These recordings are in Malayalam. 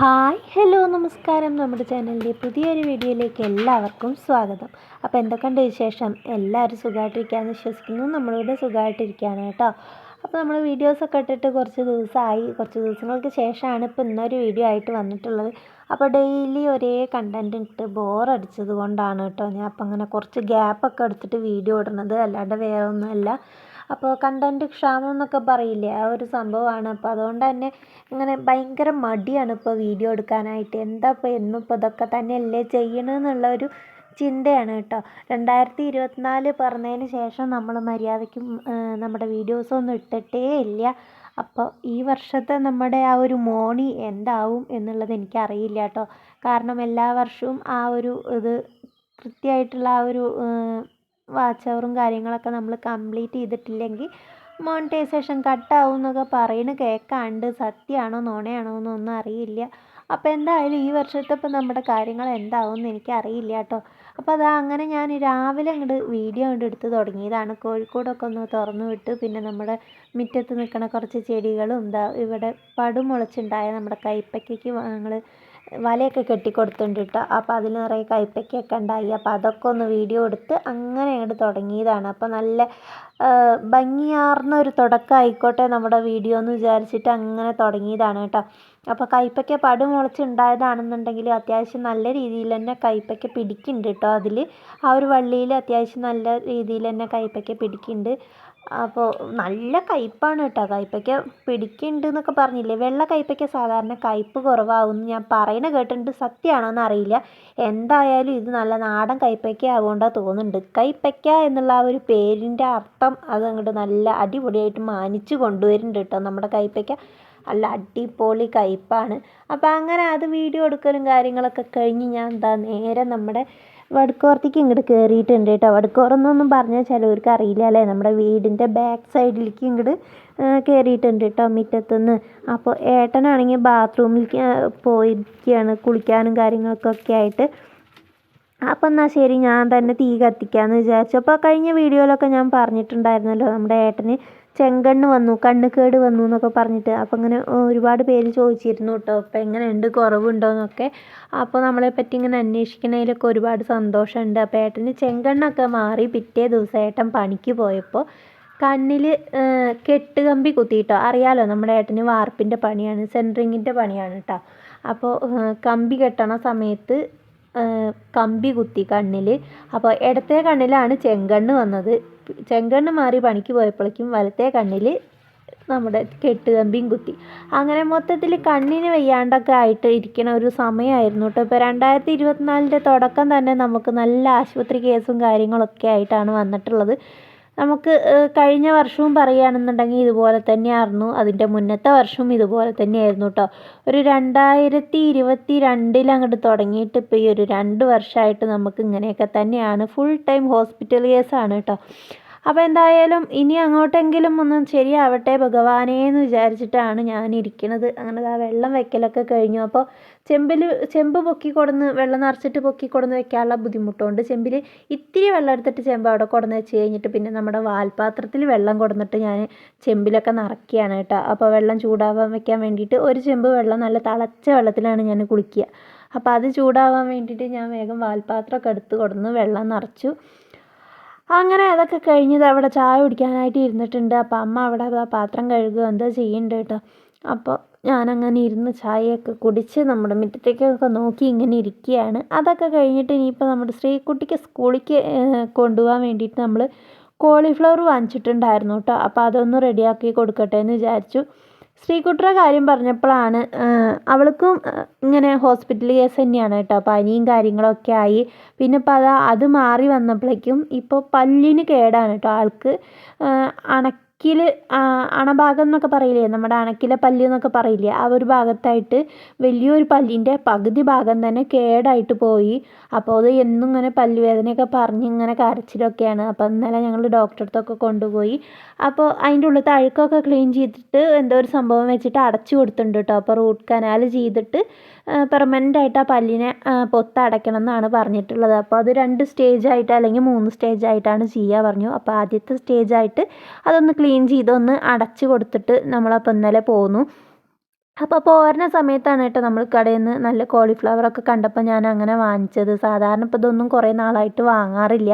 ഹായ് ഹലോ നമസ്കാരം. നമ്മുടെ ചാനലിന്റെ പുതിയൊരു വീഡിയോയിലേക്ക് എല്ലാവർക്കും സ്വാഗതം. അപ്പോൾ എന്തൊക്കെയുണ്ട് വിശേഷം? എല്ലാവരും സുഖമായിട്ടിരിക്കുകയെന്ന് വിശ്വസിക്കുന്നു. നമ്മളിവിടെ സുഖമായിട്ടിരിക്കുകയാണ് കേട്ടോ. അപ്പോൾ നമ്മൾ വീഡിയോസൊക്കെ ഇട്ടിട്ട് കുറച്ച് ദിവസമായി. കുറച്ച് ദിവസങ്ങൾക്ക് ശേഷമാണ് ഇപ്പോൾ ഇന്നൊരു വീഡിയോ ആയിട്ട് വന്നിട്ടുള്ളത്. അപ്പോൾ ഡെയിലി ഒരേ കണ്ടന്റ് ഇട്ട് ബോറടിച്ചത് കൊണ്ടാണ് കേട്ടോ. ഞാൻ അപ്പോൾ അങ്ങനെ കുറച്ച് ഗ്യാപ്പൊക്കെ എടുത്തിട്ട് വീഡിയോ ഇടുന്നത്. അല്ലാണ്ട് വേറെ ഒന്നുമല്ല അപ്പോൾ കണ്ടന്റ് ക്ഷാമം എന്നൊക്കെ പറയില്ലേ? ആ ഒരു സംഭവമാണ്. അപ്പോൾ അതുകൊണ്ട് തന്നെ ഇങ്ങനെ ഭയങ്കര മടിയാണ് ഇപ്പോൾ വീഡിയോ എടുക്കാനായിട്ട്. എന്താ ഇപ്പോൾ എന്നും ഇപ്പോൾ ഇതൊക്കെ തന്നെയല്ലേ ചെയ്യണമെന്നുള്ള ഒരു ചിന്തയാണ് കേട്ടോ. രണ്ടായിരത്തി ഇരുപത്തിനാല് പറഞ്ഞതിന് ശേഷം നമ്മൾ മര്യാദയ്ക്ക് നമ്മുടെ വീഡിയോസൊന്നും ഇട്ടിട്ടേ ഇല്ല. അപ്പോൾ ഈ വർഷത്തെ നമ്മുടെ ആ ഒരു മോണി എന്താവും എന്നുള്ളത് എനിക്കറിയില്ല കേട്ടോ. കാരണം എല്ലാ വർഷവും ആ ഒരു ഇത് കൃത്യമായിട്ടുള്ള ആ ഒരു വാച്ച് അവറും കാര്യങ്ങളൊക്കെ നമ്മൾ കംപ്ലീറ്റ് ചെയ്തിട്ടില്ലെങ്കിൽ മോണിറ്റൈസേഷൻ കട്ടാവും എന്നൊക്കെ പറയുന്നത് കേൾക്കാണ്ട് സത്യമാണോ നുണയാണോ എന്നൊന്നും അറിയില്ല. അപ്പോൾ എന്തായാലും ഈ വർഷത്തെ ഇപ്പം നമ്മുടെ കാര്യങ്ങൾ എന്താവും എന്ന് എനിക്കറിയില്ല കേട്ടോ അപ്പോൾ അത് അങ്ങനെ ഞാൻ രാവിലെ അങ്ങോട്ട് വീഡിയോ കൊണ്ട് എടുത്ത് തുടങ്ങിയതാണ്. കോഴിക്കോടൊക്കെ ഒന്ന് തുറന്നു വിട്ട് പിന്നെ നമ്മുടെ മുറ്റത്ത് നിൽക്കുന്ന കുറച്ച് ചെടികളും എന്താ ഇവിടെ പടുമുളച്ചുണ്ടായ നമ്മുടെ കൈപ്പയ്ക്കയ്ക്ക് ഞങ്ങൾ വലയൊക്കെ കെട്ടിക്കൊടുത്തിട്ടുണ്ട് കേട്ടോ അപ്പോൾ അതിൽ നിറയെ കൈപ്പയ്ക്കൊക്കെ ഉണ്ടായി. അപ്പോൾ അതൊക്കെ ഒന്ന് വീഡിയോ എടുത്ത് അങ്ങനെ അങ്ങോട്ട് തുടങ്ങിയതാണ്. അപ്പോൾ നല്ല ഭംഗിയാർന്ന ഒരു തുടക്കം ആയിക്കോട്ടെ നമ്മുടെ വീഡിയോ എന്ന് വിചാരിച്ചിട്ട് അങ്ങനെ തുടങ്ങിയതാണ് കേട്ടോ. അപ്പോൾ കൈപ്പയ്ക്ക പടു മുളച്ചുണ്ടായതാണെന്നുണ്ടെങ്കിൽ അത്യാവശ്യം നല്ല രീതിയിൽ തന്നെ കൈപ്പയ്ക്ക പിടിക്കുന്നുണ്ട് കേട്ടോ അതിൽ ആ ഒരു വള്ളിയിൽ അത്യാവശ്യം നല്ല രീതിയിൽ തന്നെ കൈപ്പയ്ക്ക പിടിക്കുന്നുണ്ട്. അപ്പോൾ നല്ല കയ്പ്പാണ് കേട്ടോ. കയ്പ്പയ്ക്ക പിടിക്കുന്നുണ്ട് എന്നൊക്കെ പറഞ്ഞില്ലേ? വെള്ള കയ്പ്പയ്ക്ക സാധാരണ കയ്പ്പ് കുറവാകും ഞാൻ പറയണ കേട്ടിട്ടുണ്ട്. സത്യമാണോന്ന് അറിയില്ല എന്തായാലും ഇത് നല്ല നാടൻ കയ്പ്പയ്ക്ക ആവുകൊണ്ടാണ് തോന്നുന്നുണ്ട്. കയ്പ്പയ്ക്ക എന്നുള്ള ആ ഒരു പേരിന്റെ അർത്ഥം അത് അങ്ങോട്ട് നല്ല അടിപൊളിയായിട്ട് മാനിച്ച് കൊണ്ടുവരുന്നുണ്ട് കേട്ടോ നമ്മുടെ കയ്പ്പയ്ക്ക. നല്ല അടിപൊളി കയ്പ്പാണ് അപ്പോൾ അങ്ങനെ അത് വീഡിയോ എടുക്കലും കാര്യങ്ങളൊക്കെ കഴിഞ്ഞ് ഞാൻ എന്താ നേരെ നമ്മുടെ വടക്കോർത്തേക്ക് ഇങ്ങോട്ട് കയറിയിട്ടുണ്ട് കേട്ടോ. വടക്കോറെന്നൊന്നും പറഞ്ഞാൽ ചിലവർക്ക് അറിയില്ല അല്ലേ? നമ്മുടെ വീടിന്റെ ബാക്ക് സൈഡിലേക്ക് ഇങ്ങോട്ട് കയറിയിട്ടുണ്ട് കേട്ടോ മുറ്റത്തുനിന്ന് അപ്പോൾ ഏട്ടനാണെങ്കിൽ ബാത്റൂമിലേക്ക് പോയിരിക്കുകയാണ് കുളിക്കാനും കാര്യങ്ങൾക്കൊക്കെ ആയിട്ട്. അപ്പോൾ എന്നാൽ ശരി ഞാൻ തന്നെ തീ കത്തിക്കാമെന്ന് വിചാരിച്ചു. അപ്പോൾ കഴിഞ്ഞ വീഡിയോയിലൊക്കെ ഞാൻ പറഞ്ഞിട്ടുണ്ടായിരുന്നല്ലോ നമ്മുടെ ഏട്ടന് ചെങ്കണ്ണ് വന്നു കണ്ണുകേട് വന്നു എന്നൊക്കെ പറഞ്ഞിട്ട്. അപ്പോൾ ഇങ്ങനെ ഒരുപാട് പേര് ചോദിച്ചിരുന്നു കേട്ടോ അപ്പോൾ എങ്ങനെയുണ്ട് കുറവുണ്ടോ എന്നൊക്കെ. അപ്പോൾ നമ്മളെപ്പറ്റി ഇങ്ങനെ അന്വേഷിക്കുന്നതിലൊക്കെ ഒരുപാട് സന്തോഷമുണ്ട്. അപ്പോൾ ഏട്ടന് ചെങ്കണ്ണൊക്കെ മാറി പിറ്റേ ദിവസം ഏട്ടൻ പണിക്ക് പോയപ്പോൾ കണ്ണിൽ കെട്ടുകമ്പി കുത്തിയിട്ടോ. അറിയാലോ നമ്മുടെ ഏട്ടന് വാർപ്പിന്റെ പണിയാണ് സെൻട്രിങ്ങിന്റെ പണിയാണ് കേട്ടോ അപ്പോൾ കമ്പി കെട്ടണ സമയത്ത് കമ്പി കുത്തി കണ്ണിൽ അപ്പോൾ ഇടത്തെ കണ്ണിലാണ് ചെങ്കണ്ണ് വന്നത്. ചെങ്കണ്ണ് മാറി പണിക്ക് പോയപ്പോഴേക്കും വലത്തെ കണ്ണിൽ നമ്മുടെ കെട്ടുകമ്പിയും കുത്തി. അങ്ങനെ മൊത്തത്തിൽ കണ്ണിന് വയ്യാണ്ടൊക്കെ ആയിട്ട് ഇരിക്കണ ഒരു സമയമായിരുന്നു കേട്ടോ ഇപ്പോൾ രണ്ടായിരത്തി ഇരുപത്തിനാലിന്റെ തുടക്കം തന്നെ നമുക്ക് നല്ല ആശുപത്രി കേസും കാര്യങ്ങളൊക്കെ ആയിട്ടാണ് വന്നിട്ടുള്ളത്. നമുക്ക് കഴിഞ്ഞ വർഷവും പറയുകയാണെന്നുണ്ടെങ്കിൽ ഇതുപോലെ തന്നെയായിരുന്നു. അതിന്റെ മുന്നത്തെ വർഷവും ഇതുപോലെ തന്നെയായിരുന്നു കേട്ടോ ഒരു രണ്ടായിരത്തി ഇരുപത്തി രണ്ടിൽ അങ്ങോട്ട് തുടങ്ങിയിട്ട് ഇപ്പോൾ ഈ ഒരു രണ്ട് വർഷമായിട്ട് നമുക്ക് ഇങ്ങനെയൊക്കെ തന്നെയാണ്. ഫുൾ ടൈം ഹോസ്പിറ്റൽ കേസാണ് കേട്ടോ അപ്പോൾ എന്തായാലും ഇനി അങ്ങോട്ടെങ്കിലും ഒന്ന് ശരിയാവട്ടെ ഭഗവാനേ എന്ന് വിചാരിച്ചിട്ടാണ് ഞാൻ ഇരിക്കുന്നത്. അങ്ങനെ ആ വെള്ളം വെക്കലൊക്കെ കഴിഞ്ഞു. അപ്പോൾ ചെമ്പിൽ ചെമ്പ് പൊക്കി കൊടുന്ന് വെള്ളം നിറച്ചിട്ട് പൊക്കി കൊടുന്ന് വെക്കാനുള്ള ബുദ്ധിമുട്ടുണ്ട്. ചെമ്പിൽ ഇത്തിരി വെള്ളം എടുത്തിട്ട് ചെമ്പ് അവിടെ കൊടുന്ന് വെച്ച് കഴിഞ്ഞിട്ട് പിന്നെ നമ്മുടെ വാൽപാത്രത്തിൽ വെള്ളം കൊടുന്നിട്ട് ഞാൻ ചെമ്പിലൊക്കെ നിറയ്ക്കുകയാണ് കേട്ടോ. അപ്പോൾ വെള്ളം ചൂടാവാൻ വെക്കാൻ വേണ്ടിയിട്ട് ഒരു ചെമ്പ് വെള്ളം നല്ല തിളച്ച വെള്ളത്തിലാണ് ഞാൻ കുളിക്കുക. അപ്പോൾ അത് ചൂടാവാൻ വേണ്ടിയിട്ട് ഞാൻ വേഗം വാൽപാത്രമൊക്കെ എടുത്ത് കൊടുന്ന് വെള്ളം നിറച്ചു. അങ്ങനെ അതൊക്കെ കഴിഞ്ഞത് അവിടെ ചായ കുടിക്കാനായിട്ട് ഇരുന്നിട്ടുണ്ട്. അപ്പം അമ്മ അവിടെ പാത്രം കഴുകുക എന്താ ചെയ്യുന്നുണ്ട് കേട്ടോ അപ്പോൾ ഞാനങ്ങനെ ഇരുന്ന് ചായയൊക്കെ കുടിച്ച് നമ്മുടെ മുറ്റത്തേക്കൊക്കെ നോക്കി ഇങ്ങനെ ഇരിക്കുകയാണ്. അതൊക്കെ കഴിഞ്ഞിട്ട് ഇനിയിപ്പോൾ നമ്മുടെ ശ്രീകുട്ടിക്ക് സ്കൂളിലേക്ക് കൊണ്ടുപോകാൻ വേണ്ടിയിട്ട് നമ്മൾ കോളിഫ്ലവർ വാങ്ങിച്ചിട്ടുണ്ടായിരുന്നു കേട്ടോ അപ്പോൾ അതൊന്ന് റെഡിയാക്കി കൊടുക്കട്ടെ എന്ന് വിചാരിച്ചു. ശ്രീകുട്ടിയുടെ കാര്യം പറഞ്ഞപ്പോഴാണ് അവൾക്കും ഇങ്ങനെ ഹോസ്പിറ്റൽ കേസ് തന്നെയാണ് കേട്ടോ. പനിയും കാര്യങ്ങളൊക്കെ ആയി. പിന്നെ ഇപ്പോൾ അത് അത് മാറി വന്നപ്പോഴേക്കും ഇപ്പോൾ പല്ലിന് കേടാണ് കേട്ടോ. ആൾക്ക് അണ അണക്കിൽ അണഭാഗം എന്നൊക്കെ പറയില്ലേ? നമ്മുടെ അണക്കിലെ പല്ല് എന്നൊക്കെ പറയില്ലേ? ആ ഒരു ഭാഗത്തായിട്ട് വലിയൊരു പല്ലിന്റെ പകുതി ഭാഗം തന്നെ കേടായിട്ട് പോയി. അപ്പോൾ അത് എന്നും ഇങ്ങനെ പല്ലുവേദനയൊക്കെ പറഞ്ഞ് ഇങ്ങനെ കരച്ചിലൊക്കെയാണ്. അപ്പോൾ ഇന്നലെ ഞങ്ങൾ ഡോക്ടറെ അടുത്തൊക്കെ കൊണ്ടുപോയി. അപ്പോൾ അതിന്റെ ഉള്ളിലത്തെ അഴുക്കൊക്കെ ക്ലീൻ ചെയ്തിട്ട് എന്തോ ഒരു സംഭവം വെച്ചിട്ട് അടച്ചു കൊടുത്തിട്ടുണ്ട് കേട്ടോ. അപ്പോൾ റൂട്ട് കനാൽ ചെയ്തിട്ട് പെർമനന്റ് ആയിട്ട് ആ പല്ലിനെ പൊത്തടയ്ക്കണം എന്നാണ് പറഞ്ഞിട്ടുള്ളത്. അപ്പോൾ അത് രണ്ട് സ്റ്റേജ് ആയിട്ട് അല്ലെങ്കിൽ മൂന്ന് സ്റ്റേജ് ആയിട്ടാണ് ചെയ്യുക പറഞ്ഞു. അപ്പോൾ ആദ്യത്തെ സ്റ്റേജ് ആയിട്ട് അതൊന്ന് ക്ലീൻ ചെയ്തൊന്ന് അടച്ചു കൊടുത്തിട്ട് നമ്മളപ്പോൾ ഇന്നലെ പോന്നു. അപ്പോൾ പോരുന്ന സമയത്താണ് കേട്ടോ നമ്മൾ കടയിൽ നിന്ന് നല്ല കോളിഫ്ലവർ ഒക്കെ കണ്ടപ്പോൾ ഞാൻ അങ്ങനെ വാങ്ങിച്ചത്. സാധാരണ ഇപ്പോൾ ഇതൊന്നും കുറേ നാളായിട്ട് വാങ്ങാറില്ല.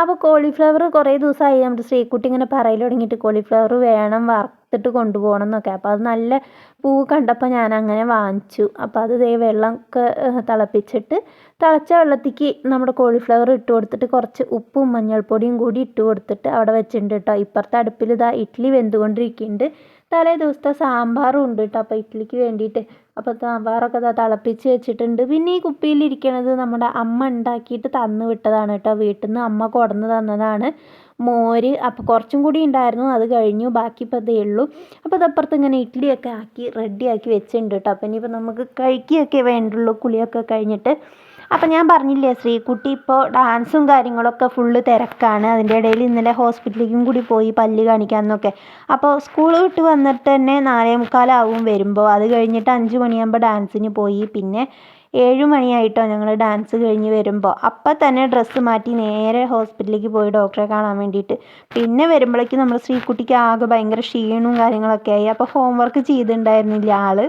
അപ്പോൾ കോളിഫ്ലവർ കുറേ ദിവസമായി നമ്മുടെ ശ്രീക്കുട്ടി ഇങ്ങനെ പറയൽ തുടങ്ങിയിട്ട് കോളിഫ്ലവർ വേണം വറുത്തിട്ട് കൊണ്ടുപോകണം എന്നൊക്കെ. അപ്പോൾ അത് നല്ല പൂവ് കണ്ടപ്പോൾ ഞാൻ അങ്ങനെ വാങ്ങിച്ചു. അപ്പോൾ അത് ദേ വെള്ളമൊക്കെ തിളപ്പിച്ചിട്ട് തിളച്ച വെള്ളത്തേക്ക് നമ്മുടെ കോളിഫ്ലവർ ഇട്ട് കൊടുത്തിട്ട് കുറച്ച് ഉപ്പും മഞ്ഞൾപ്പൊടിയും കൂടി ഇട്ട് കൊടുത്തിട്ട് അവിടെ വെച്ചിട്ടുണ്ട് കേട്ടോ. ഇപ്പുറത്തെ അടുപ്പിൽ ഇതാ ഇഡ്ഡലി വെന്തുകൊണ്ടിരിക്കുന്നുണ്ട്. തലേ ദിവസത്തെ സാമ്പാറും ഉണ്ട് കേട്ടോ. അപ്പോൾ ഇഡ്ഡലിക്ക് വേണ്ടിയിട്ട് അപ്പോൾ സാമ്പാറൊക്കെ തിളപ്പിച്ച് വെച്ചിട്ടുണ്ട്. പിന്നെ ഈ കുപ്പിയിലിരിക്കണത് നമ്മുടെ അമ്മ ഉണ്ടാക്കിയിട്ട് തന്നു വിട്ടതാണ് കേട്ടോ. വീട്ടിൽ നിന്ന് അമ്മ കൊടന്ന് തന്നതാണ് മോര്. അപ്പോൾ കുറച്ചും കൂടി ഉണ്ടായിരുന്നു. അത് കഴിഞ്ഞു. ബാക്കി ഇപ്പോൾ ഇതേ ഉള്ളൂ. അപ്പോൾ അതപ്പുറത്ത് ഇങ്ങനെ ഇഡ്ഡലിയൊക്കെ ആക്കി റെഡിയാക്കി വെച്ചിട്ടുണ്ട് കേട്ടോ. അപ്പം ഇനിയിപ്പോൾ നമുക്ക് കഴിക്കുകയൊക്കെ വേണ്ടുള്ളൂ. കുളിയൊക്കെ കഴിഞ്ഞിട്ട് അപ്പം ഞാൻ പറഞ്ഞില്ലേ ശ്രീകുട്ടി ഇപ്പോൾ ഡാൻസും കാര്യങ്ങളൊക്കെ ഫുള്ള് തിരക്കാണ്. അതിന്റെ ഇടയിൽ ഇന്നലെ ഹോസ്പിറ്റലിലേക്കും കൂടി പോയി പല്ല് കാണിക്കാമെന്നൊക്കെ അപ്പോൾ സ്കൂൾ വിട്ട് വന്നിട്ട് തന്നെ നാലേ മുക്കാലാവും വരുമ്പോൾ അത് കഴിഞ്ഞിട്ട് അഞ്ച് മണിയാകുമ്പോൾ ഡാൻസിന് പോയി. പിന്നെ ഏഴ് മണിയായിട്ടോ ഞങ്ങൾ ഡാൻസ് കഴിഞ്ഞ് വരുമ്പോൾ അപ്പം തന്നെ ഡ്രസ്സ് മാറ്റി നേരെ ഹോസ്പിറ്റലിലേക്ക് പോയി ഡോക്ടറെ കാണാൻ വേണ്ടിയിട്ട്. പിന്നെ വരുമ്പോഴേക്കും നമ്മൾ ശ്രീകുട്ടിക്ക് ആകെ ഭയങ്കര ക്ഷീണവും കാര്യങ്ങളൊക്കെ ആയി. അപ്പോൾ ഹോംവർക്ക് ചെയ്തിട്ടുണ്ടായിരുന്നില്ല ആൾ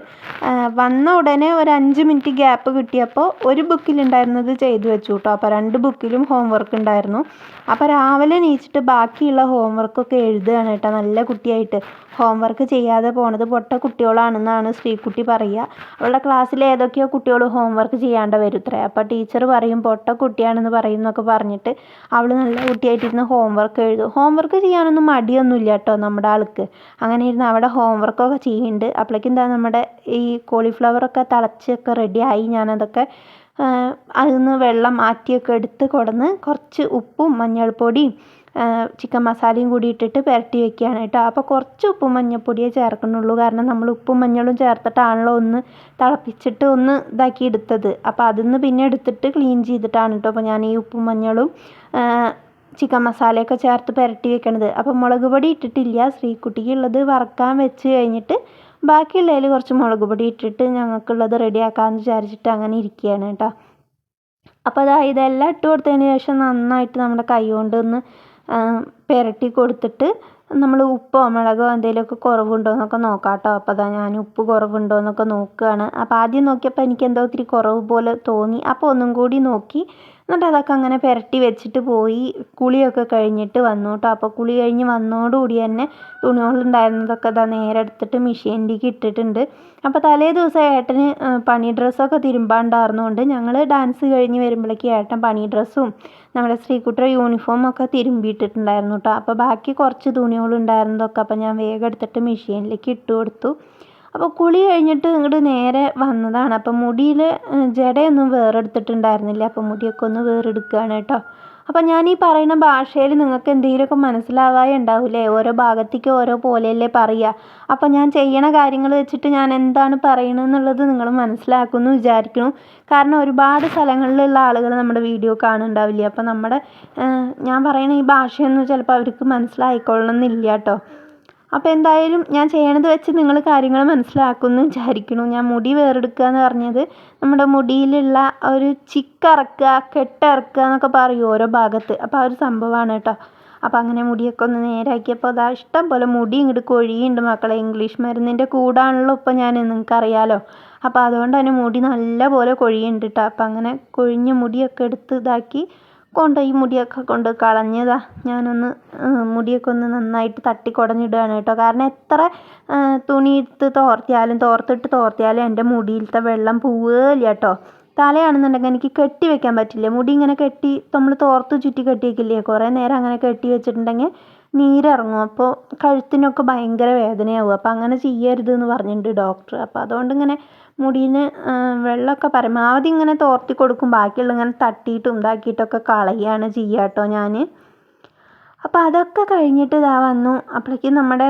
വന്ന ഉടനെ ഒരു അഞ്ച് മിനിറ്റ് ഗ്യാപ്പ് കിട്ടിയപ്പോൾ ഒരു ബുക്കിലുണ്ടായിരുന്നത് ചെയ്തു വെച്ചു കേട്ടോ അപ്പോൾ രണ്ട് ബുക്കിലും ഹോംവർക്ക് ഉണ്ടായിരുന്നു. അപ്പോൾ രാവിലെ എണീച്ചിട്ട് ബാക്കിയുള്ള ഹോംവർക്കൊക്കെ എഴുതുകയാണ് കേട്ടോ നല്ല കുട്ടിയായിട്ട്. ഹോംവർക്ക് ചെയ്യാതെ പോണത് പൊട്ട കുട്ടികളാണെന്നാണ് ശ്രീകുട്ടി പറയുക. അവളുടെ ക്ലാസ്സിൽ ഏതൊക്കെയോ കുട്ടികൾ ഹോംവർക്ക് ചെയ്യാണ്ട് വരുത്രേ അപ്പോൾ ടീച്ചർ പറയും പൊട്ട കുട്ടിയാണെന്ന് പറയും എന്നൊക്കെ പറഞ്ഞിട്ട് അവൾ നല്ല കുട്ടിയായിട്ടിരുന്ന് ഹോംവർക്ക് എഴുതും. ഹോംവർക്ക് ചെയ്യാനൊന്നും മടിയൊന്നുമില്ല കേട്ടോ നമ്മുടെ ആൾക്ക്. അങ്ങനെ ഇരുന്ന് അവിടെ ഹോംവർക്കൊക്കെ ചെയ്യുന്നുണ്ട് അപ്പോഴേക്കും എന്താ നമ്മുടെ ഈ കോളിഫ്ലവറൊക്കെ തിളച്ചൊക്കെ റെഡിയായി ഞാനതൊക്കെ അതിൽ നിന്ന് വെള്ളം മാറ്റിയൊക്കെ എടുത്ത് കൊടന്ന് കുറച്ച് ഉപ്പും മഞ്ഞൾപ്പൊടിയും ചിക്കൻ മസാലയും കൂടി ഇട്ടിട്ട് പുരട്ടി വെക്കുകയാണ് കേട്ടോ. അപ്പോൾ കുറച്ച് ഉപ്പും മഞ്ഞൾപ്പൊടിയേ ചേർക്കുന്നുള്ളൂ. കാരണം നമ്മൾ ഉപ്പും മഞ്ഞളും ചേർത്തിട്ടാണല്ലോ ഒന്ന് തിളപ്പിച്ചിട്ട് ഒന്ന് ഇതാക്കി എടുത്തത്. അപ്പോൾ അതിൽ നിന്ന് പിന്നെ എടുത്തിട്ട് ക്ലീൻ ചെയ്തിട്ടാണ് കേട്ടോ അപ്പോൾ ഞാൻ ഈ ഉപ്പും മഞ്ഞളും ചിക്കൻ മസാലയൊക്കെ ചേർത്ത് പുരട്ടി വെക്കണത്. അപ്പോൾ മുളക് പൊടി ഇട്ടിട്ടില്ല. ശ്രീക്കുട്ടിക്കുള്ളത് വറക്കാൻ വെച്ച് കഴിഞ്ഞിട്ട് ബാക്കിയുള്ളതിൽ കുറച്ച് മുളക് പൊടി ഇട്ടിട്ട് ഞങ്ങൾക്കുള്ളത് റെഡിയാക്കാമെന്ന് വിചാരിച്ചിട്ട് അങ്ങനെ ഇരിക്കുകയാണ് കേട്ടോ. അപ്പോൾ അതാ ഇതെല്ലാം ഇട്ട് കൊടുത്തതിന് ശേഷം നന്നായിട്ട് നമ്മുടെ കൈ കൊണ്ട് ഒന്ന് പുരട്ടി കൊടുത്തിട്ട് നമ്മൾ ഉപ്പോ മുളകോ എന്തെങ്കിലുമൊക്കെ കുറവുണ്ടോ എന്നൊക്കെ നോക്കാം കേട്ടോ അപ്പോൾ അതാ ഞാൻ ഉപ്പ് കുറവുണ്ടോ എന്നൊക്കെ നോക്കുകയാണ് അപ്പോൾ ആദ്യം നോക്കിയപ്പോൾ എനിക്ക് എന്തോ ഇത്തിരി കുറവ് പോലെ തോന്നി. അപ്പോൾ ഒന്നും കൂടി നോക്കി എന്നിട്ട് അതൊക്കെ അങ്ങനെ പുരട്ടി വെച്ചിട്ട് പോയി കുളിയൊക്കെ കഴിഞ്ഞിട്ട് വന്നു കേട്ടോ അപ്പോൾ കുളി കഴിഞ്ഞ് വന്നോടുകൂടി തന്നെ തുണികളുണ്ടായിരുന്നതൊക്കെ ഇതാ നേരെ എടുത്തിട്ട് മെഷീനിലേക്ക് ഇട്ടിട്ടുണ്ട്. അപ്പോൾ തലേ ദിവസം ഏട്ടന് പണി ഡ്രസ്സൊക്കെ തിരുമ്പാണ്ടായിരുന്നുകൊണ്ട് ഞങ്ങൾ ഡാൻസ് കഴിഞ്ഞ് വരുമ്പോഴേക്ക് ഏട്ടൻ പണി ഡ്രസ്സും നമ്മുടെ ശ്രീകുട്ടിയുടെ യൂണിഫോമൊക്കെ തിരുമ്പിയിട്ടിട്ടുണ്ടായിരുന്നു കേട്ടോ അപ്പോൾ ബാക്കി കുറച്ച് തുണികളുണ്ടായിരുന്നതൊക്കെ അപ്പോൾ ഞാൻ വേഗം എടുത്തിട്ട് മെഷീനിലേക്ക് ഇട്ട് കൊടുത്തു അപ്പോൾ കുളി കഴിഞ്ഞിട്ട് ഇങ്ങോട്ട് നേരെ വന്നതാണ്. അപ്പോൾ മുടിയിൽ ജടയൊന്നും വേറെടുത്തിട്ടുണ്ടായിരുന്നില്ല. അപ്പോൾ മുടിയൊക്കെ ഒന്ന് വേറെടുക്കുകയാണ് കേട്ടോ. അപ്പോൾ ഞാൻ ഈ പറയുന്ന ഭാഷയിൽ നിങ്ങൾക്ക് എന്തെങ്കിലുമൊക്കെ മനസ്സിലാവാതെ ഉണ്ടാവില്ലേ ഓരോ ഭാഗത്തേക്ക് ഓരോ പോലെയല്ലേ പറയുക അപ്പോൾ ഞാൻ ചെയ്യണ കാര്യങ്ങൾ വെച്ചിട്ട് ഞാൻ എന്താണ് പറയണമെന്നുള്ളത് നിങ്ങൾ മനസ്സിലാക്കുമെന്ന് വിചാരിക്കുന്നു. കാരണം ഒരുപാട് സ്ഥലങ്ങളിലുള്ള ആളുകൾ നമ്മുടെ വീഡിയോ കാണുന്നുണ്ടാവില്ലേ? അപ്പോൾ നമ്മുടെ ഞാൻ പറയുന്ന ഈ ഭാഷയൊന്നും ചിലപ്പോൾ അവർക്ക് മനസ്സിലായിക്കൊള്ളണമെന്നില്ല കേട്ടോ. അപ്പോൾ എന്തായാലും ഞാൻ ചെയ്യണത് വെച്ച് നിങ്ങൾ കാര്യങ്ങൾ മനസ്സിലാക്കുമെന്ന് വിചാരിക്കുന്നു ഞാൻ മുടി വേറെടുക്കുക എന്ന് പറഞ്ഞത് നമ്മുടെ മുടിയിലുള്ള ഒരു ചിക്കറക്കുക കെട്ടിറക്കുക എന്നൊക്കെ പറയും ഓരോ ഭാഗത്ത്. അപ്പോൾ ആ ഒരു സംഭവമാണ് കേട്ടോ. അപ്പോൾ അങ്ങനെ മുടിയൊക്കെ ഒന്ന് നേരാക്കിയപ്പോൾ അതാ ഇഷ്ടം പോലെ മുടി ഇങ്ങോട്ട് കൊഴിയുണ്ട് മക്കളെ. ഇംഗ്ലീഷ് മരുന്നിന്റെ കൂടാണല്ലോ ഇപ്പോൾ ഞാൻ നിങ്ങൾക്കറിയാലോ അപ്പോൾ അതുകൊണ്ട് തന്നെ മുടി നല്ല പോലെ കൊഴിയുന്നുണ്ട് കേട്ടോ അപ്പോൾ അങ്ങനെ കൊഴിഞ്ഞ മുടിയൊക്കെ എടുത്ത് ഇതാക്കി കൊണ്ടുപോയി മുടിയൊക്കെ കൊണ്ട് കളഞ്ഞതാ. ഞാനൊന്ന് മുടിയൊക്കെ ഒന്ന് നന്നായിട്ട് തട്ടി കുടഞ്ഞിടുകയാണ് കേട്ടോ. കാരണം എത്ര തുണി എടുത്ത് തോർത്തിയാലും തോർത്തിട്ട് തോർത്തിയാലും എന്റെ മുടിയിലത്തെ വെള്ളം പോവുകയില്ല കേട്ടോ. തലയാണെന്നുണ്ടെങ്കിൽ എനിക്ക് കെട്ടി വെക്കാൻ പറ്റില്ല. മുടി ഇങ്ങനെ കെട്ടി നമ്മൾ തോർത്ത് ചുറ്റി കെട്ടി വെക്കില്ലേ? കുറേ നേരം അങ്ങനെ കെട്ടി വെച്ചിട്ടുണ്ടെങ്കിൽ നീരിറങ്ങും. അപ്പോൾ കഴുത്തിനൊക്കെ ഭയങ്കര വേദനയാവും. അപ്പോൾ അങ്ങനെ ചെയ്യരുത് എന്ന് പറഞ്ഞിട്ടുണ്ട് ഡോക്ടർ. അപ്പോൾ അതുകൊണ്ട് ഇങ്ങനെ മുടിയിൽ വെള്ളമൊക്കെ പരമാവധി ഇങ്ങനെ തോർത്തി കൊടുക്കും. ബാക്കിയുള്ള ഇങ്ങനെ തട്ടിയിട്ടും ഇതാക്കിയിട്ടൊക്കെ കളയുകയാണ് ചെയ്യുക കേട്ടോ ഞാൻ അപ്പോൾ അതൊക്കെ കഴിഞ്ഞിട്ട് ഇതാ വന്നു. അപ്പോഴേക്കും നമ്മുടെ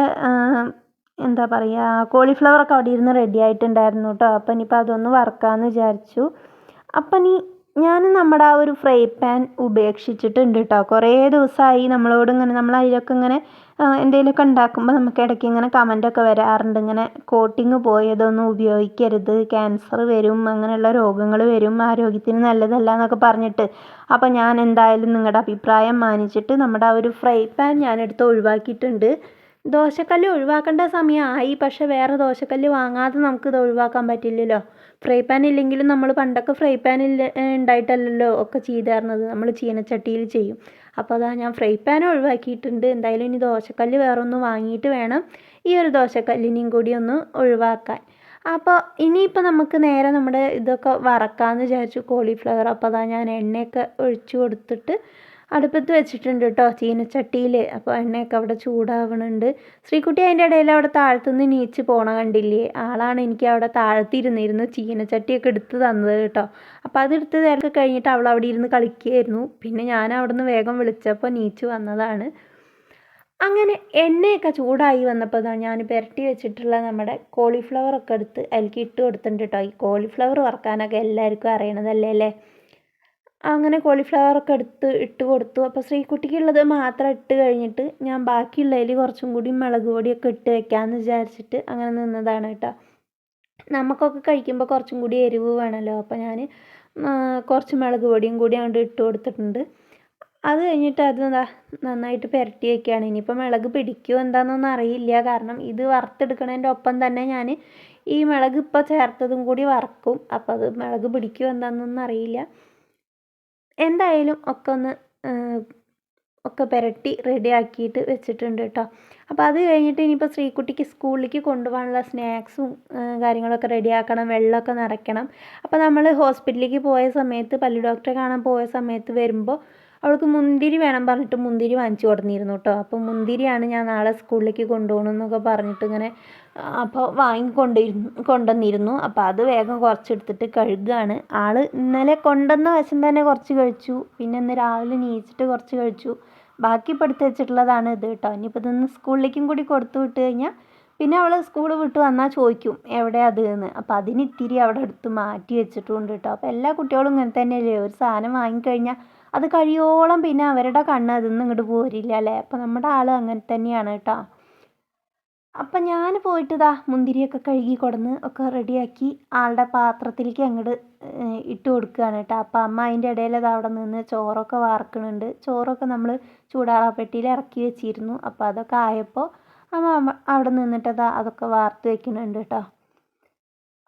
എന്താ പറയുക കോളിഫ്ലവറൊക്കെ അവിടെ ഇരുന്ന് റെഡി ആയിട്ടുണ്ടായിരുന്നു കേട്ടോ. അപ്പം ഇനിയിപ്പോൾ അതൊന്ന് വറുക്കാമെന്ന് വിചാരിച്ചു. അപ്പം ഇനി ഞാൻ നമ്മുടെ ആ ഒരു ഫ്രൈ പാൻ ഉപേക്ഷിച്ചിട്ടുണ്ട് കേട്ടോ. കുറേ ദിവസമായി നമ്മളോട് ഇങ്ങനെ നമ്മൾ അതിലൊക്കെ ഇങ്ങനെ എന്തെങ്കിലുമൊക്കെ ഉണ്ടാക്കുമ്പോൾ നമുക്ക് ഇടയ്ക്ക് ഇങ്ങനെ കമന്റൊക്കെ വരാറുണ്ട്. ഇങ്ങനെ കോട്ടിങ് പോയതൊന്നും ഉപയോഗിക്കരുത്. ക്യാൻസർ വരും അങ്ങനെയുള്ള രോഗങ്ങൾ വരും ആരോഗ്യത്തിന് നല്ലതല്ല എന്നൊക്കെ പറഞ്ഞിട്ട്. അപ്പോൾ ഞാൻ എന്തായാലും നിങ്ങളുടെ അഭിപ്രായം മാനിച്ചിട്ട് നമ്മുടെ ആ ഒരു ഫ്രൈ പാൻ ഞാനെടുത്ത് ഒഴിവാക്കിയിട്ടുണ്ട്. ദോശക്കല്ല് ഒഴിവാക്കേണ്ട സമയമായി. പക്ഷേ വേറെ ദോശക്കല്ല് വാങ്ങാതെ നമുക്കിത് ഒഴിവാക്കാൻ പറ്റില്ലല്ലോ. ഫ്രൈ പാൻ ഇല്ലെങ്കിലും നമ്മൾ പണ്ടൊക്കെ ഫ്രൈ പാൻ ഇല്ല ഉണ്ടായിട്ടല്ലല്ലോ ഒക്കെ ചെയ്തായിരുന്നത്. നമ്മൾ ചീനച്ചട്ടിയിൽ ചെയ്യും. അപ്പോൾ അതാ ഞാൻ ഫ്രൈ പാൻ ഒഴിവാക്കിയിട്ടുണ്ട്. എന്തായാലും ഇനി ദോശക്കല്ല് വേറൊന്ന് വാങ്ങിയിട്ട് വേണം. ഈ ഒരു ദോശക്കല്ലിനെയും കൂടി ഒന്ന് ഒഴിവാക്കാൻ. അപ്പോൾ ഇനിയിപ്പോൾ നമുക്ക് നേരെ നമ്മുടെ ഇതൊക്കെ വറക്കാമെന്ന് വിചാരിച്ചു. കോളിഫ്ലവർ അപ്പോൾ അതാ ഞാൻ എണ്ണയൊക്കെ ഒഴിച്ചു കൊടുത്തിട്ട് അടുപ്പത്ത് വെച്ചിട്ടുണ്ട് കേട്ടോ ചീനച്ചട്ടിയിൽ അപ്പോൾ എണ്ണയൊക്കെ അവിടെ ചൂടാവണുണ്ട്. ശ്രീകുട്ടി അതിന്റെ ഇടയിൽ അവിടെ താഴത്തുനിന്ന് നീച്ച് പോണ കണ്ടില്ലേ? ആളാണ് എനിക്ക് അവിടെ താഴത്തിരുന്നിരുന്നു ചീനച്ചട്ടിയൊക്കെ എടുത്ത് തന്നത് കേട്ടോ. അപ്പോൾ അതെടുത്ത് തിരക്ക് കഴിഞ്ഞിട്ട് അവൾ അവിടെ ഇരുന്ന് കളിക്കുകയായിരുന്നു. പിന്നെ ഞാൻ അവിടുന്ന് വേഗം വിളിച്ചപ്പോൾ നീച്ച് വന്നതാണ്. അങ്ങനെ എണ്ണയൊക്കെ ചൂടായി വന്നപ്പോൾ ഇതാ ഞാൻ പുരട്ടി വെച്ചിട്ടുള്ള നമ്മുടെ കോളിഫ്ലവർ ഒക്കെ എടുത്ത് അതിലേക്ക് ഇട്ട് കൊടുത്തിട്ടുണ്ട് കേട്ടോ. ഈ കോളിഫ്ലവർ വറക്കാനൊക്കെ എല്ലാവർക്കും അറിയണതല്ലേ അല്ലേ? അങ്ങനെ കോളിഫ്ലവർ ഒക്കെ എടുത്ത് ഇട്ട് കൊടുത്തു. അപ്പോൾ ശ്രീകുട്ടിക്കുള്ളത് മാത്രം ഇട്ട് കഴിഞ്ഞിട്ട് ഞാൻ ബാക്കിയുള്ളതിൽ കുറച്ചും കൂടി മുളക് പൊടിയൊക്കെ ഇട്ട് വെക്കാമെന്ന് വിചാരിച്ചിട്ട് അങ്ങനെ നിന്നതാണ് കേട്ടോ. നമുക്കൊക്കെ കഴിക്കുമ്പോൾ കുറച്ചും കൂടി എരിവ് വേണമല്ലോ. അപ്പോൾ ഞാൻ കുറച്ച് മുളക് പൊടിയും കൂടി അങ്ങോട്ട് ഇട്ട് കൊടുത്തിട്ടുണ്ട്. അത് കഴിഞ്ഞിട്ട് അത് എന്താ നന്നായിട്ട് പുരട്ടി വയ്ക്കുകയാണ് ഇനിയിപ്പോൾ മുളക് പിടിക്കുമോ എന്താണെന്നൊന്നും അറിയില്ല. കാരണം ഇത് വറുത്തെടുക്കണതിന്റെ ഒപ്പം തന്നെ ഞാൻ ഈ മുളക് ഇപ്പോൾ ചേർത്തതും കൂടി വറക്കും. അപ്പോൾ അത് മുളക് പിടിക്കുമോ എന്താണെന്നൊന്നും അറിയില്ല. എന്തായാലും ഒക്കെ ഒന്ന് ഒക്കെ പുരട്ടി റെഡി ആക്കിയിട്ട് വെച്ചിട്ടുണ്ട് കേട്ടോ അപ്പോൾ അത് കഴിഞ്ഞിട്ട് ഇനിയിപ്പോൾ ശ്രീകുട്ടിക്ക് സ്കൂളിലേക്ക് കൊണ്ടുപോകാനുള്ള സ്നാക്സും കാര്യങ്ങളൊക്കെ റെഡിയാക്കണം വെള്ളമൊക്കെ നിറയ്ക്കണം. അപ്പോൾ നമ്മൾ ഹോസ്പിറ്റലിലേക്ക് പോയ സമയത്ത് പല്ലു ഡോക്ടറെ കാണാൻ പോയ സമയത്ത് വരുമ്പോൾ അവൾക്ക് മുന്തിരി വേണം പറഞ്ഞിട്ട് മുന്തിരി വാങ്ങിച്ചു കൊടുത്തിരുന്നു കേട്ടോ അപ്പോൾ മുന്തിരിയാണ് ഞാൻ നാളെ സ്കൂളിലേക്ക് കൊണ്ടുപോകണമെന്നൊക്കെ പറഞ്ഞിട്ട് ഇങ്ങനെ അപ്പോൾ വാങ്ങിക്കൊണ്ടിരുന്നു കൊണ്ടുവന്നിരുന്നു. അപ്പോൾ അത് വേഗം കുറച്ചെടുത്തിട്ട് കഴുകുകയാണ് ആൾ ഇന്നലെ കൊണ്ടുവന്ന വശം തന്നെ കുറച്ച് കഴിച്ചു. പിന്നെ ഇന്ന് രാവിലെ നീച്ചിട്ട് കുറച്ച് കഴിച്ചു. ബാക്കി ഇപ്പോൾ വെച്ചിട്ടുള്ളതാണ് ഇത് കേട്ടോ ഇനിയിപ്പോൾ ഇതൊന്ന് സ്കൂളിലേക്കും കൂടി കൊടുത്തു വിട്ട് കഴിഞ്ഞാൽ പിന്നെ അവൾ സ്കൂൾ വിട്ട് വന്നാൽ ചോദിക്കും എവിടെയാണ് അത് എന്ന്. അപ്പോൾ അതിന് ഇത്തിരി അവിടെ എടുത്ത് മാറ്റി വെച്ചിട്ടുണ്ട് കേട്ടോ അപ്പോൾ എല്ലാ കുട്ടികളും ഇങ്ങനെ തന്നെയല്ലേ? ഒരു സാധനം വാങ്ങിക്കഴിഞ്ഞാൽ അത് കഴിയോളം പിന്നെ അവരുടെ കണ്ണ് അതിൽ നിന്ന് ഇങ്ങോട്ട് പോരില്ല അല്ലേ? അപ്പം നമ്മുടെ ആൾ അങ്ങനെ തന്നെയാണ് കേട്ടോ. അപ്പം ഞാൻ പോയിട്ട് ഇതാ മുന്തിരിയൊക്കെ കഴുകി കൊടുന്ന് ഒക്കെ റെഡിയാക്കി ആളുടെ പാത്രത്തിലേക്ക് അങ്ങോട്ട് ഇട്ട് കൊടുക്കുകയാണ് കേട്ടോ. അപ്പം അമ്മ അതിന്റെ ഇടയിൽ അത് അവിടെ നിന്ന് ചോറൊക്കെ വാർക്കണുണ്ട്. ചോറൊക്കെ നമ്മൾ ചൂടാറാപ്പെട്ടിയിൽ ഇറക്കി വെച്ചിരുന്നു. അപ്പോൾ അതൊക്കെ ആയപ്പോൾ അമ്മ അവിടെ നിന്നിട്ട് അതാ അതൊക്കെ വാർത്ത് വെക്കുന്നുണ്ട് കേട്ടോ.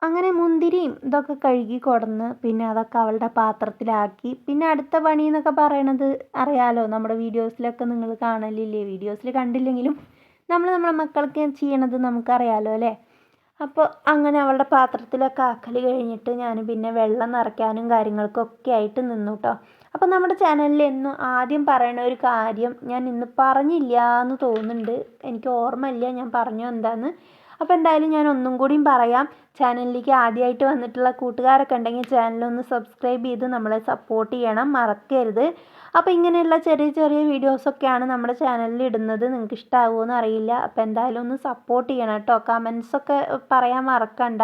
അങ്ങനെ മുന്തിരിയും ഇതൊക്കെ കഴുകി കൊടുന്ന് പിന്നെ അതൊക്കെ അവളുടെ പാത്രത്തിലാക്കി. പിന്നെ അടുത്ത പണി എന്നൊക്കെ പറയണത് അറിയാലോ? നമ്മുടെ വീഡിയോസിലൊക്കെ നിങ്ങൾ കാണലില്ലേ? വീഡിയോസിൽ കണ്ടില്ലെങ്കിലും നമ്മൾ നമ്മുടെ മക്കൾക്ക് ചെയ്യണത് നമുക്കറിയാലോ അല്ലേ? അപ്പോൾ അങ്ങനെ അവളുടെ പാത്രത്തിലൊക്കെ ആക്കൽ കഴിഞ്ഞിട്ട് ഞാൻ പിന്നെ വെള്ളം നിറയ്ക്കാനും കാര്യങ്ങൾക്കൊക്കെ ആയിട്ട് നിന്നു കേട്ടോ. അപ്പോൾ നമ്മുടെ ചാനലിൽ എന്നും ആദ്യം പറയണ ഒരു കാര്യം ഞാൻ ഇന്ന് പറഞ്ഞില്ല എന്ന് തോന്നുന്നുണ്ട്. എനിക്ക് ഓർമ്മയില്ല ഞാൻ പറഞ്ഞു എന്താന്ന്. അപ്പോൾ എന്തായാലും ഞാൻ ഒന്നും കൂടിയും പറയാം. ചാനലിലേക്ക് ആദ്യമായിട്ട് വന്നിട്ടുള്ള കൂട്ടുകാരൊക്കെ ഉണ്ടെങ്കിൽ ചാനലൊന്ന് സബ്സ്ക്രൈബ് ചെയ്ത് നമ്മളെ സപ്പോർട്ട് ചെയ്യണം. മറക്കരുത്. അപ്പോൾ ഇങ്ങനെയുള്ള ചെറിയ ചെറിയ വീഡിയോസൊക്കെയാണ് നമ്മുടെ ചാനലിൽ ഇടുന്നത്. നിങ്ങൾക്ക് ഇഷ്ടമാകുമോ എന്ന് അറിയില്ല. അപ്പോൾ എന്തായാലും ഒന്ന് സപ്പോർട്ട് ചെയ്യണം കേട്ടോ. കമൻസൊക്കെ പറയാൻ മറക്കണ്ട.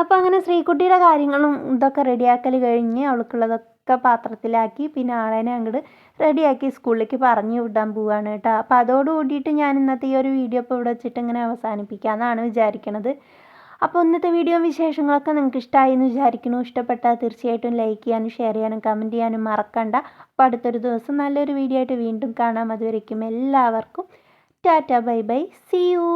അപ്പോൾ അങ്ങനെ ശ്രീകുട്ടിയുടെ കാര്യങ്ങളും ഇതൊക്കെ റെഡിയാക്കൽ കഴിഞ്ഞ് അവൾക്കുള്ളതൊക്കെ പാത്രത്തിലാക്കി. പിന്നെ ആളേനെ അങ്ങോട്ട് റെഡിയാക്കി സ്കൂളിലേക്ക് പറഞ്ഞു വിടാൻ പോവുകയാണ് കേട്ടോ. അപ്പോൾ അതോട് കൂടിയിട്ട് ഞാൻ ഇന്നത്തെ ഈ ഒരു വീഡിയോ ഇപ്പോൾ ഇവിടെ വെച്ചിട്ട് ഇങ്ങനെ അവസാനിപ്പിക്കാമെന്നാണ് വിചാരിക്കണത്. അപ്പോൾ ഇന്നത്തെ വീഡിയോ വിശേഷങ്ങളൊക്കെ നിങ്ങൾക്ക് ഇഷ്ടമായി എന്ന് വിചാരിക്കുന്നു. ഇഷ്ടപ്പെട്ടാൽ തീർച്ചയായിട്ടും ലൈക്ക് ചെയ്യാനും ഷെയർ ചെയ്യാനും കമന്റ് ചെയ്യാനും മറക്കണ്ട. അപ്പോൾ അടുത്തൊരു ദിവസം നല്ലൊരു വീഡിയോ ആയിട്ട് വീണ്ടും കാണാം. അതുവരയ്ക്കും എല്ലാവർക്കും tata bye bye. See you